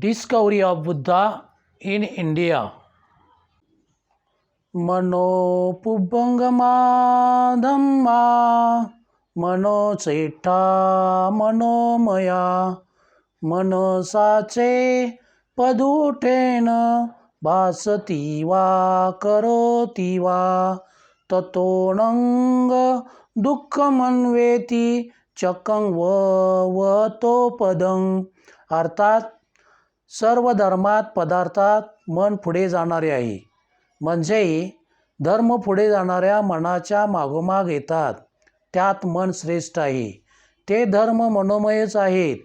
Discovery of Buddha in India मनोपुबंगमाधम्मा मनोचेठा मनोमया मनसाचे पदुठेन भासती वा करोती वा ततोऽनंग दुःखमन्वेति चकं व व तो पदं अर्थात सर्व धर्मात पदार्थात मन पुढे जाणारे आहे. म्हणजे धर्म पुढे जाणाऱ्या मनाच्या मागोमाग येतात. त्यात मन श्रेष्ठ आहे. ते धर्म मनोमयच आहेत.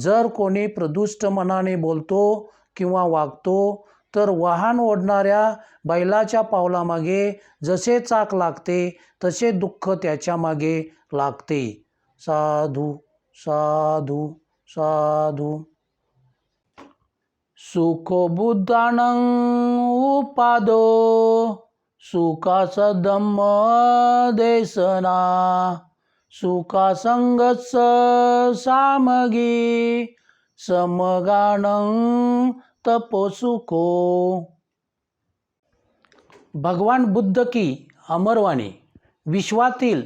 जर कोणी प्रदुष्ट मनाने बोलतो किंवा वागतो तर वाहन ओढणाऱ्या बैलाच्या पावलामागे जसे चाक लागते तसे दुःख त्याच्यामागे लागते. साधू साधू साधू. सुखो बुद्धानं उपादो सुखाचा धम्म देसना सुखा संगच सामगी समगान तपोसुखो। भगवान बुद्ध की अमरवाणी विश्वातील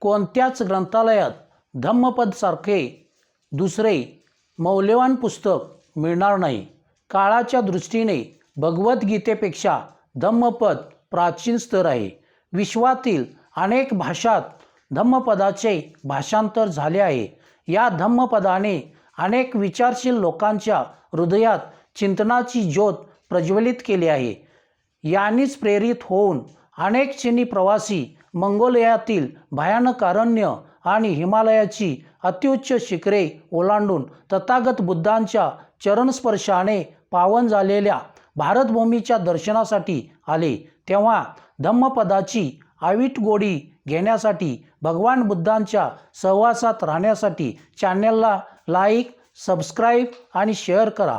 कोणत्याच ग्रंथालयात धम्मपदसारखे दुसरे मौल्यवान पुस्तक मिळणार नाही. काळाच्या दृष्टीने भगवद्गीतेपेक्षा धम्मपद प्राचीन स्तर आहे. विश्वातील अनेक भाषात धम्मपदाचे भाषांतर झाले आहे. या धम्मपदाने अनेक विचारशील लोकांच्या हृदयात चिंतनाची ज्योत प्रज्वलित केली आहे. यानेच प्रेरित होऊन अनेक चिनी प्रवासी मंगोलियातील भयानक अरण्य आणि हिमालयाची अत्युच्च शिखरे ओलांडून तथागत बुद्धांच्या चरणस्पर्शाने पावन झालेल्या भारतभूमीच्या दर्शनासाठी आले. तेव्हा धम्मपदाची आवीट गोडी घेण्यासाठी भगवान बुद्धांच्या सहवासात राहण्यासाठी चॅनलला लाईक सबस्क्राईब आणि शेअर करा.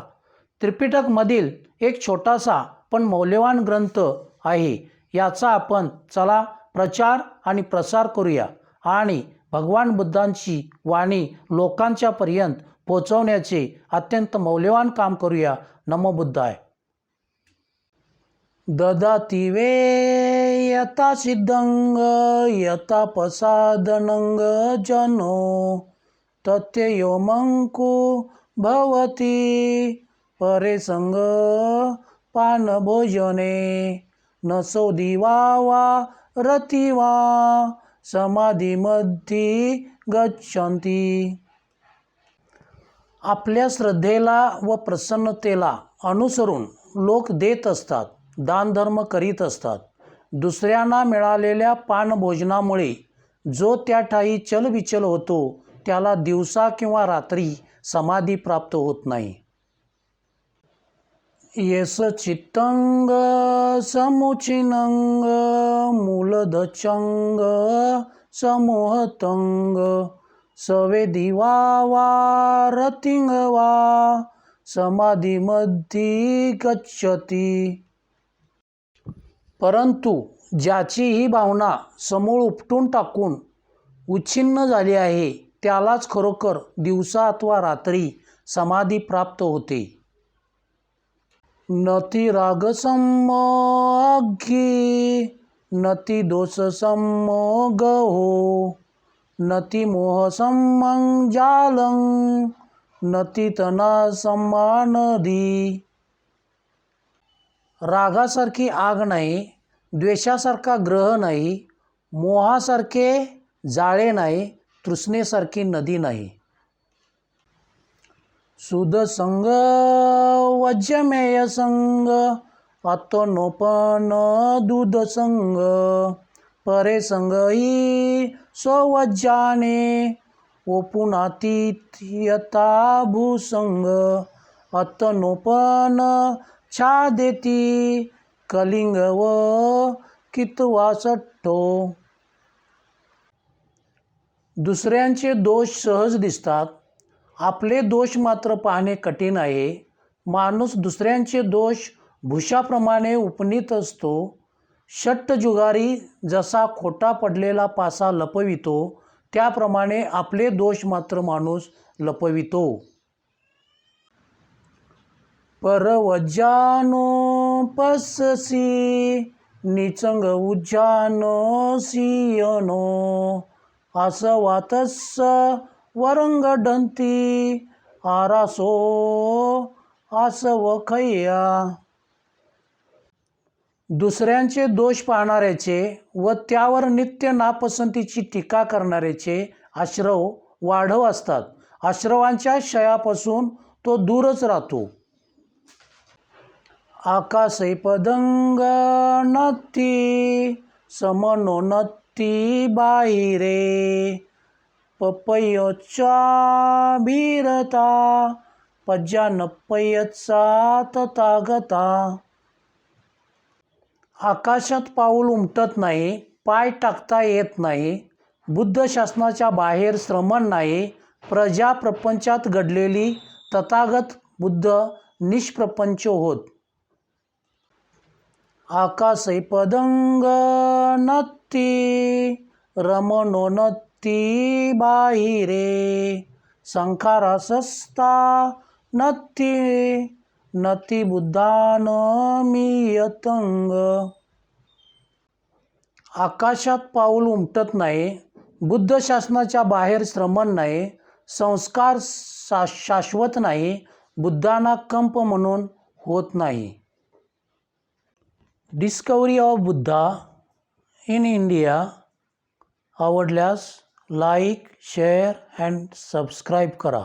त्रिपिटकमधील एक छोटासा पण मौल्यवान ग्रंथ आहे. याचा आपण चला प्रचार आणि प्रसार करूया. आणि भगवान बुद्धांची वाणी लोकांच्या पर्यंत पोचवण्याचे अत्यंत मौल्यवान काम करूया. नमो बुद्धाय. ददाति वे यथा सिद्धंग यथा प्रसादनंग जनो तथ्ययो मंको भवती परेसंग पानभोजने न सौदिवा वा रतिवा समाधीमध्ये गच्छन्ति। आपल्या श्रद्धेला व प्रसन्नतेला अनुसरून लोक देत असतात दानधर्म करीत असतात. दुसऱ्यांना मिळालेल्या पानभोजनामुळे जो त्या ठाई चलविचल होतो त्याला दिवसा किंवा रात्री समाधी प्राप्त होत नाही. चित्तंग समुचिनंग मूलदचंग समोहतंग सवेदी वा वा रतिंग वा समाधीमध्ये गच्छती. परंतु ज्याची ही भावना समूळ उपटून टाकून उच्छिन्न झाली आहे त्यालाच खरोखर दिवसा अथवा रात्री समाधी प्राप्त होते. नती रागसम अघ्गी नती दोषसम गहो नती मोहसम जालं नती तना नदी रागासारखी आग नाही द्वेषासारखा ग्रह नाही मोहासारखे जाळे नाही तृष्णेसारखी नदी नाही. सुदसंग वज्यमेय संग आत्मनोपन दूधसंग परे संगही स्वज्जाने ओपुनातीयता भूसंग आत्मनोपन छा देती कलिंग व कितवा सट्टो दुसऱ्यांचे दोष सहज दिसतात. आपले दोष मात्र पाहणे कठीण आहे. माणूस दुसऱ्यांचे दोष भुशाप्रमाणे उपनीत असतो. षट्टजुगारी जसा खोटा पडलेला पासा लपवितो त्याप्रमाणे आपले दोष मात्र माणूस लपवितो. परवजानो पससी निचंग उज्जानो सियनो असं आसवातस्स वरंगडंती आरासो आसवखय्या दुसऱ्यांचे दोष पाहणाऱ्याचे व त्यावर नित्य नापसंतीची टीका करणाऱ्याचे आश्रव वाढव असतात. आश्रवांच्या क्षयापासून तो दूरच राहतो. आकाशे पदंग नत्ती समनोन्नती बाहिरे. पपयोच्चा भीरता पज्जानप्पयचा ततागता. आकाशात पाऊल उमटत नाही पाय टाकता येत नाही बुद्ध शासनाच्या बाहेर श्रमण नाही प्रजा प्रपंचात घडलेली तथागत बुद्ध निष्प्रपंच होत. आकाशे पदंग नत्ती. रमणोन्नती बाहिरे संखारासस्ता नत्ती नती बुद्धान मियतंग आकाशात पाऊल उमटत नाही बुद्ध शासनाच्या बाहेर श्रमण नाही संस्कार शा शाश्वत नाही बुद्धांना कंप म्हणून होत नाही. Discovery of Buddha in India आवडल्यास लाईक शेअर अँड सबस्क्राईब करा।